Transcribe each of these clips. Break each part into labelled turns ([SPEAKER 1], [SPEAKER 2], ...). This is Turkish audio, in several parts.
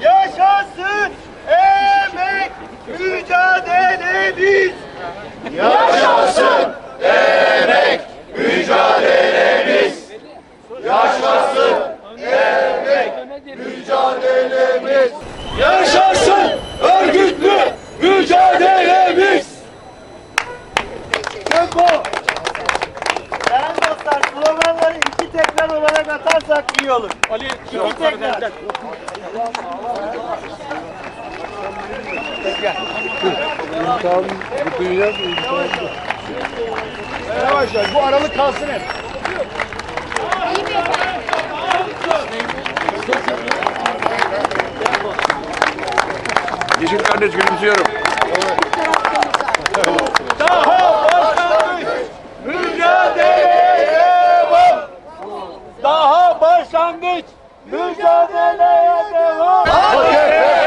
[SPEAKER 1] Yaşasın emek mücadelemiz. Yaşasın emek mücadelemiz. Yaşasın emek mücadelemiz. Yaşasın örgütlü mücadelemiz. Tempo.
[SPEAKER 2] Değerli dostlar sloganları iki tekrar olarak iyi olur. Ali, iki tekrar.
[SPEAKER 1] Yavaş yavaş bu aralık kalsın hep.
[SPEAKER 3] Yeşil kardeş gülümsüyorum.
[SPEAKER 1] Daha başlangıç. Mücadeleye devam. Daha başlangıç. Mücadeleye devam. AKP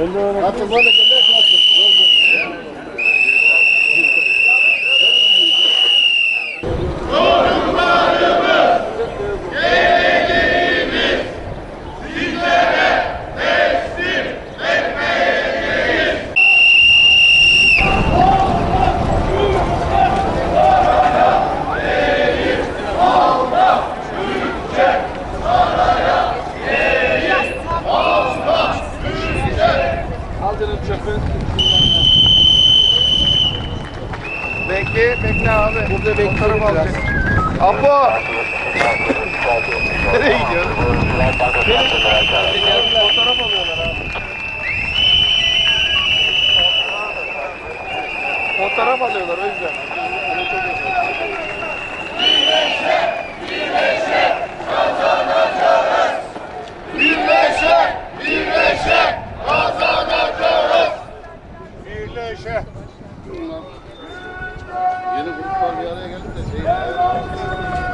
[SPEAKER 1] Bekle, bekle abi. Burada bekliyorum abi. Apo! Nereye gidiyorsun? Fotoğraf alıyorlar abi. Fotoğraf alıyorlar o yüzden. Birleşe, birleşe kazanacağız. Birleşe. Yeni gruplar bir araya geldi de şey. Gün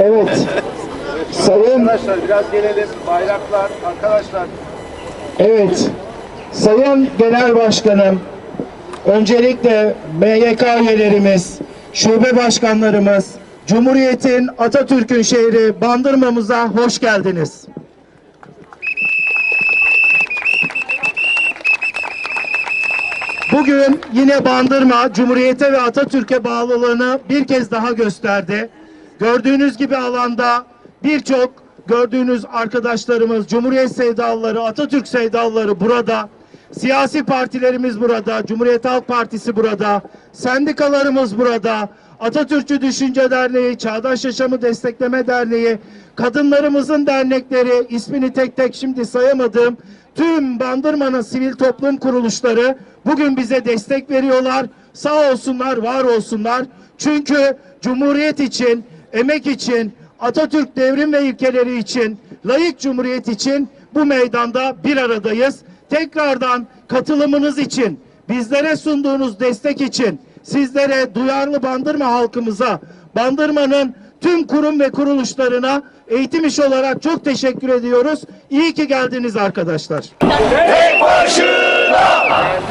[SPEAKER 2] Evet. Sayın
[SPEAKER 1] Arkadaşlar biraz gelelim. Bayraklar arkadaşlar.
[SPEAKER 2] Evet. Sayın Genel Başkanım, öncelikle MYK üyelerimiz, şube başkanlarımız, Cumhuriyet'in Atatürk'ün şehri Bandırma'mıza hoş geldiniz. Bugün yine Bandırma Cumhuriyete ve Atatürk'e bağlılığını bir kez daha gösterdi. Gördüğünüz gibi alanda birçok gördüğünüz arkadaşlarımız, Cumhuriyet sevdalıları, Atatürk sevdalıları burada. Siyasi partilerimiz burada, Cumhuriyet Halk Partisi burada, sendikalarımız burada, Atatürkçü Düşünce Derneği, Çağdaş Yaşamı Destekleme Derneği, kadınlarımızın dernekleri, ismini tek tek şimdi sayamadığım tüm Bandırma'nın sivil toplum kuruluşları bugün bize destek veriyorlar. Sağ olsunlar, var olsunlar. Çünkü Cumhuriyet için, emek için, Atatürk devrim ve ilkeleri için, layık Cumhuriyet için bu meydanda bir aradayız. Tekrardan katılımınız için, bizlere sunduğunuz destek için, sizlere duyarlı Bandırma halkımıza, Bandırma'nın tüm kurum ve kuruluşlarına eğitim iş olarak çok teşekkür ediyoruz. İyi ki geldiniz arkadaşlar.
[SPEAKER 1] Tek başına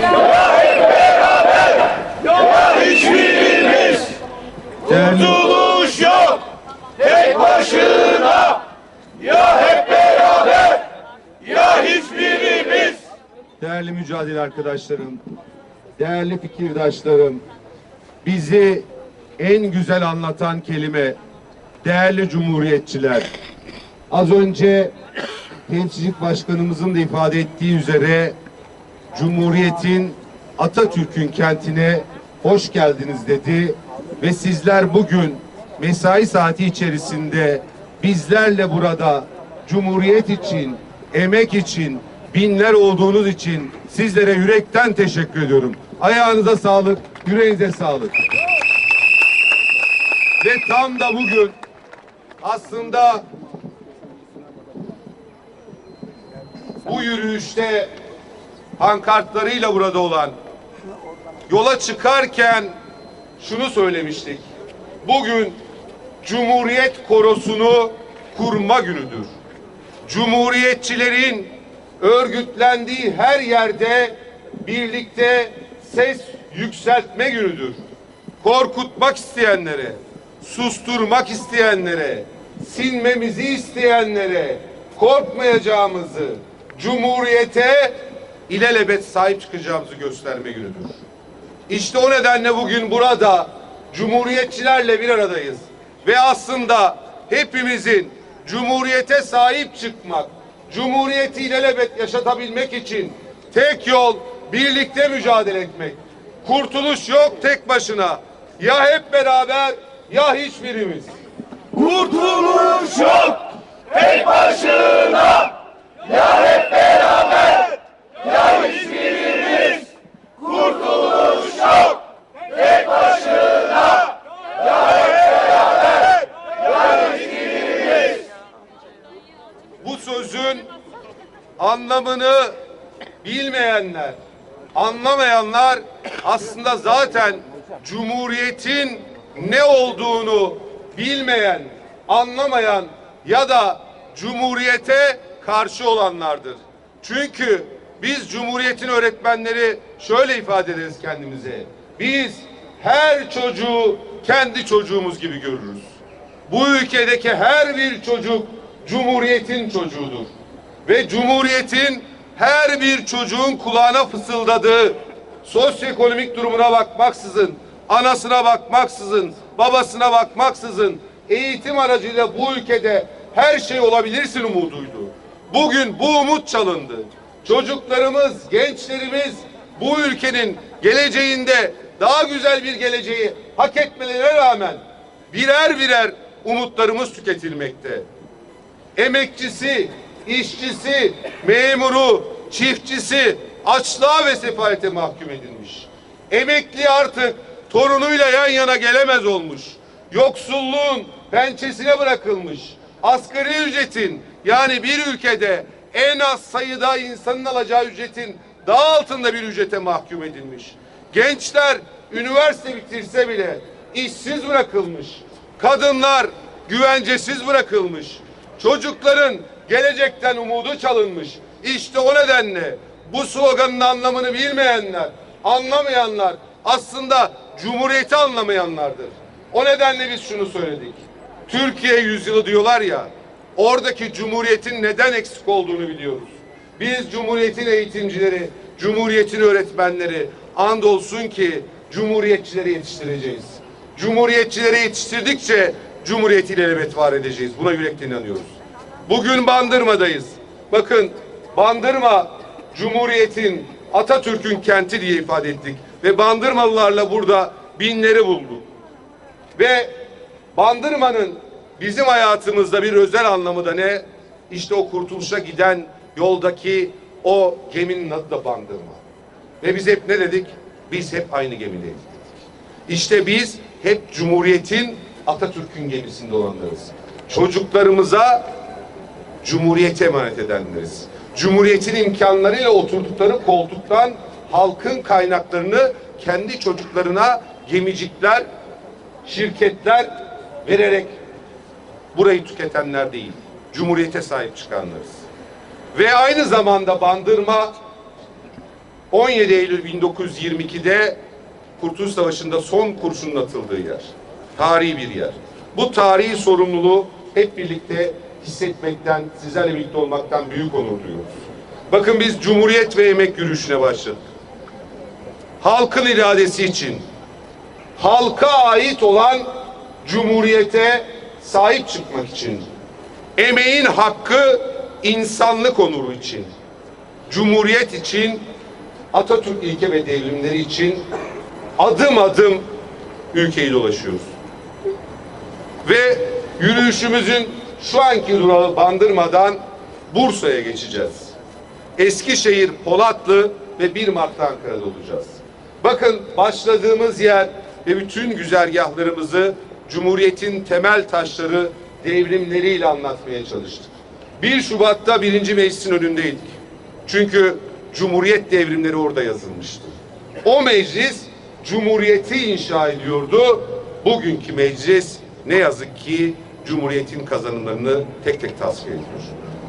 [SPEAKER 1] ya hep beraber ya hiçbirimiz. Tek başına ya hep beraber ya hiçbirimiz.
[SPEAKER 3] Değerli mücadele arkadaşlarım, değerli fikirdaşlarım, bizi en güzel anlatan kelime değerli cumhuriyetçiler. Az önce temsilcilik başkanımızın da ifade ettiği üzere Cumhuriyet'in Atatürk'ün kentine hoş geldiniz dedi ve sizler bugün mesai saati içerisinde bizlerle burada Cumhuriyet için, emek için, binler olduğunuz için sizlere yürekten teşekkür ediyorum. Ayağınıza sağlık, yüreğinize sağlık. Ve tam da bugün aslında bu yürüyüşte pankartlarıyla burada olan yola çıkarken şunu söylemiştik. Bugün Cumhuriyet korosunu kurma günüdür. Cumhuriyetçilerin örgütlendiği her yerde birlikte ses yükseltme günüdür. Korkutmak isteyenlere, susturmak isteyenlere, sinmemizi isteyenlere korkmayacağımızı, Cumhuriyete ilelebet sahip çıkacağımızı gösterme günüdür. İşte o nedenle bugün burada Cumhuriyetçilerle bir aradayız. Ve aslında hepimizin Cumhuriyete sahip çıkmak, Cumhuriyeti ilelebet yaşatabilmek için tek yol birlikte mücadele etmek. Kurtuluş yok tek başına. Ya hep beraber ya hiçbirimiz.
[SPEAKER 1] Kurtuluş yok tek başına ya hep beraber ya hiçbirimiz. Kurtuluş yok tek başına ya hep beraber ya hiçbirimiz.
[SPEAKER 3] Bu sözün anlamını bilmeyenler, anlamayanlar aslında zaten Cumhuriyet'in ne olduğunu bilmeyen, anlamayan ya da Cumhuriyet'e karşı olanlardır. Çünkü biz Cumhuriyet'in öğretmenleri şöyle ifade ederiz kendimize. Biz her çocuğu kendi çocuğumuz gibi görürüz. Bu ülkedeki her bir çocuk Cumhuriyet'in çocuğudur. Ve Cumhuriyet'in her bir çocuğun kulağına fısıldadığı sosyoekonomik durumuna bakmaksızın, anasına bakmaksızın, babasına bakmaksızın eğitim aracıyla bu ülkede her şey olabilirsin umuduydu. Bugün bu umut çalındı. Çocuklarımız, gençlerimiz bu ülkenin geleceğinde daha güzel bir geleceği hak etmelerine rağmen birer birer umutlarımız tüketilmekte. Emekçisi, işçisi, memuru, çiftçisi açlığa ve sefalete mahkum edilmiş. Emekli artık torunuyla yan yana gelemez olmuş. Yoksulluğun pençesine bırakılmış. Asgari ücretin yani bir ülkede en az sayıda insanın alacağı ücretin daha altında bir ücrete mahkum edilmiş. Gençler üniversite bitirse bile işsiz bırakılmış. Kadınlar güvencesiz bırakılmış. Çocukların gelecekten umudu çalınmış. İşte o nedenle bu sloganın anlamını bilmeyenler, anlamayanlar aslında Cumhuriyeti anlamayanlardır. O nedenle biz şunu söyledik. Türkiye yüzyılı diyorlar ya, oradaki Cumhuriyet'in neden eksik olduğunu biliyoruz. Biz Cumhuriyet'in eğitimcileri, Cumhuriyet'in öğretmenleri andolsun ki Cumhuriyetçileri yetiştireceğiz. Cumhuriyetçileri yetiştirdikçe Cumhuriyeti ilelebet var edeceğiz. Buna yürekten inanıyoruz. Bugün Bandırma'dayız. Bakın Bandırma Cumhuriyet'in Atatürk'ün kenti diye ifade ettik. Ve Bandırmalılarla burada binleri bulduk. Ve Bandırma'nın bizim hayatımızda bir özel anlamı da ne? İşte o kurtuluşa giden yoldaki o geminin adı da Bandırma. Ve biz hep ne dedik? Biz hep aynı gemideyiz dedik. İşte biz hep Cumhuriyet'in Atatürk'ün gemisinde olanlarız. Çocuklarımıza Cumhuriyete emanet edenleriz. Cumhuriyetin imkanlarıyla oturdukları koltuktan halkın kaynaklarını kendi çocuklarına gemicikler, şirketler vererek burayı tüketenler değil. Cumhuriyete sahip çıkanlarız. Ve aynı zamanda Bandırma 17 Eylül 1922'de Kurtuluş Savaşı'nda son kurşunun atıldığı yer. Tarihi bir yer. Bu tarihi sorumluluğu hep birlikte hissetmekten, sizlerle birlikte olmaktan büyük onur duyuyoruz. Bakın biz Cumhuriyet ve Emek yürüyüşüne başladık. Halkın iradesi için, halka ait olan Cumhuriyete sahip çıkmak için, emeğin hakkı insanlık onuru için, Cumhuriyet için, Atatürk ilke ve devrimleri için adım adım ülkeyi dolaşıyoruz. Ve yürüyüşümüzün şu anki durağı Bandırma'dan Bursa'ya geçeceğiz. Eskişehir, Polatlı ve 1 Mart'ta Ankara'da olacağız. Bakın başladığımız yer ve bütün güzergahlarımızı Cumhuriyet'in temel taşları devrimleriyle anlatmaya çalıştık. 1 Şubat'ta birinci meclisin önündeydik. Çünkü Cumhuriyet devrimleri orada yazılmıştı. O meclis Cumhuriyeti inşa ediyordu. Bugünkü meclis ne yazık ki Cumhuriyet'in kazanımlarını tek tek tasfiye ediyor.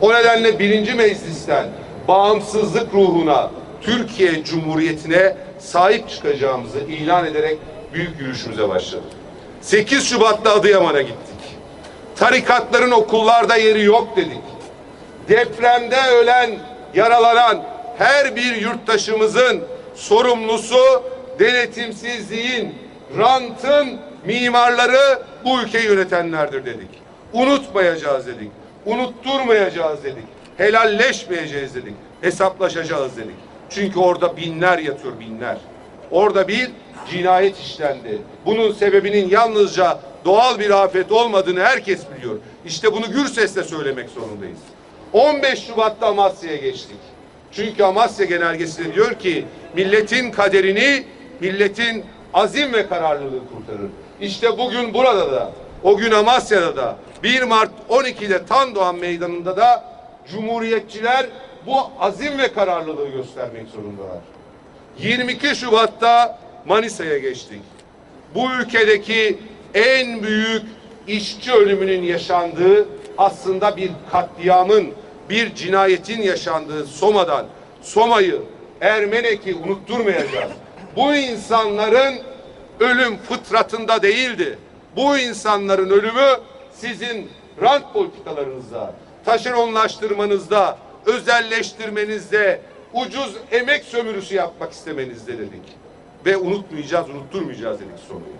[SPEAKER 3] O nedenle birinci meclisten bağımsızlık ruhuna, Türkiye Cumhuriyeti'ne sahip çıkacağımızı ilan ederek büyük yürüyüşümüze başladık. 8 Şubat'ta Adıyaman'a gittik. Tarikatların okullarda yeri yok dedik. Depremde ölen, yaralanan her bir yurttaşımızın sorumlusu denetimsizliğin, rantın mimarları bu ülkeyi yönetenlerdir dedik. Unutmayacağız dedik. Unutturmayacağız dedik. Helalleşmeyeceğiz dedik. Hesaplaşacağız dedik. Çünkü orada binler yatıyor binler. Orada bir cinayet işlendi. Bunun sebebinin yalnızca doğal bir afet olmadığını herkes biliyor. İşte bunu gür sesle söylemek zorundayız. 15 Şubat'ta Amasya'ya geçtik. Çünkü Amasya Genelgesi de diyor ki milletin kaderini milletin azim ve kararlılığı kurtarır. İşte bugün burada da o gün Amasya'da da 1 Mart 12'de Tandoğan Meydanı'nda da Cumhuriyetçiler bu azim ve kararlılığı göstermek zorundalar. 22 Şubat'ta Manisa'ya geçtik. Bu ülkedeki en büyük işçi ölümünün yaşandığı aslında bir katliamın, bir cinayetin yaşandığı Soma'dan, Soma'yı, Ermenek'i unutturmayacağız. Bu insanların ölüm fıtratında değildi. Bu insanların ölümü sizin rant politikalarınızda, taşeronlaştırmanızda, özelleştirmenizde, ucuz emek sömürüsü yapmak istemenizde dedik. Ve unutmayacağız, unutturmayacağız dedik sonuyu.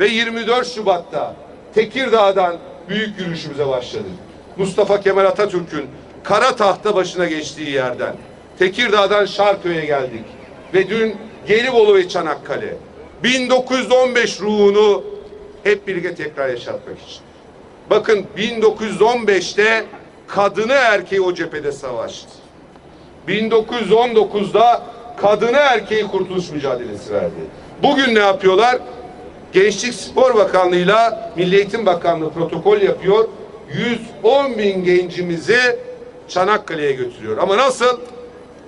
[SPEAKER 3] Ve 24 Şubat'ta Tekirdağ'dan büyük yürüyüşümüze başladık. Mustafa Kemal Atatürk'ün kara tahta başına geçtiği yerden Tekirdağ'dan Şarköy'e geldik. Ve dün Gelibolu ve Çanakkale 1915 ruhunu hep birlikte tekrar yaşatmak için. Bakın 1915'te kadını erkeği o cephede savaştı. 1919'da kadını erkeği kurtuluş mücadelesi verdi. Bugün ne yapıyorlar? Gençlik Spor Bakanlığı'yla Milli Eğitim Bakanlığı protokol yapıyor. 110 bin gencimizi Çanakkale'ye götürüyor. Ama nasıl?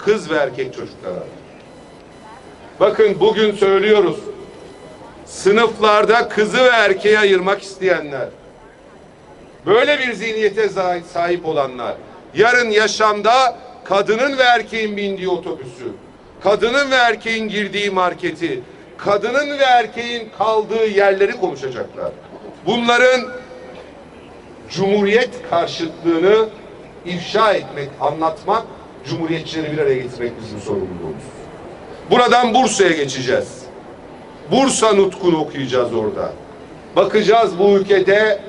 [SPEAKER 3] kız ve erkek çocuklara. Bakın bugün söylüyoruz. Sınıflarda kızı ve erkeği ayırmak isteyenler, böyle bir zihniyete sahip olanlar, yarın yaşamda kadının ve erkeğin bindiği otobüsü, kadının ve erkeğin girdiği marketi, kadının ve erkeğin kaldığı yerleri konuşacaklar. Bunların Cumhuriyet karşıtlığını ifşa etmek, anlatmak, Cumhuriyetçileri bir araya getirmek bizim sorumluluğumuz. Buradan Bursa'ya geçeceğiz. Bursa nutkunu okuyacağız orada. Bakacağız bu ülkede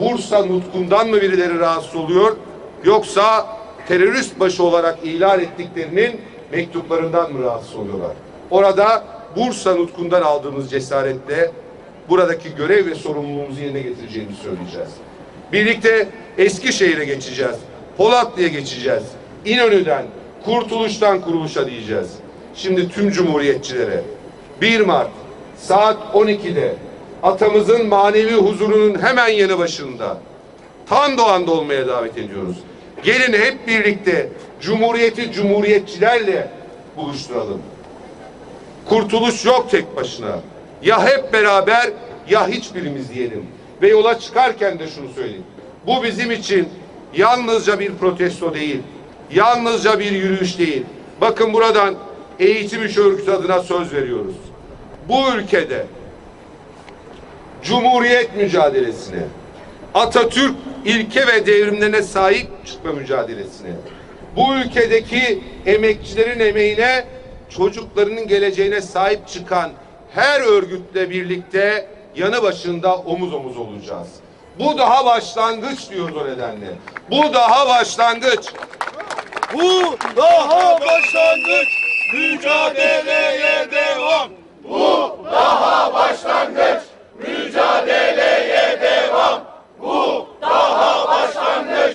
[SPEAKER 3] Bursa nutkundan mı birileri rahatsız oluyor yoksa terörist başı olarak ilan ettiklerinin mektuplarından mı rahatsız oluyorlar? Orada Bursa nutkundan aldığımız cesaretle buradaki görev ve sorumluluğumuzu yerine getireceğimizi söyleyeceğiz. Birlikte Eskişehir'e geçeceğiz. Polatlı'ya geçeceğiz. İnönü'den, Kurtuluş'tan kuruluşa diyeceğiz. Şimdi tüm cumhuriyetçilere 1 Mart saat 12'de atamızın manevi huzurunun hemen yanı başında Tan Doğan'da olmaya davet ediyoruz. Gelin hep birlikte Cumhuriyeti Cumhuriyetçilerle buluşturalım. Kurtuluş yok tek başına. Ya hep beraber ya hiçbirimiz diyelim. Ve yola çıkarken de şunu söyleyeyim. Bu bizim için yalnızca bir protesto değil. Yalnızca bir yürüyüş değil. Bakın buradan eğitim iş örgütü adına söz veriyoruz. Bu ülkede Cumhuriyet mücadelesine, Atatürk ilke ve devrimlerine sahip çıkma mücadelesine, bu ülkedeki emekçilerin emeğine, çocuklarının geleceğine sahip çıkan her örgütle birlikte yanı başında omuz omuz olacağız. Bu daha başlangıç diyoruz o nedenle. Bu daha başlangıç.
[SPEAKER 1] Bu daha başlangıç. Mücadeleye devam. Bu daha başlangıç.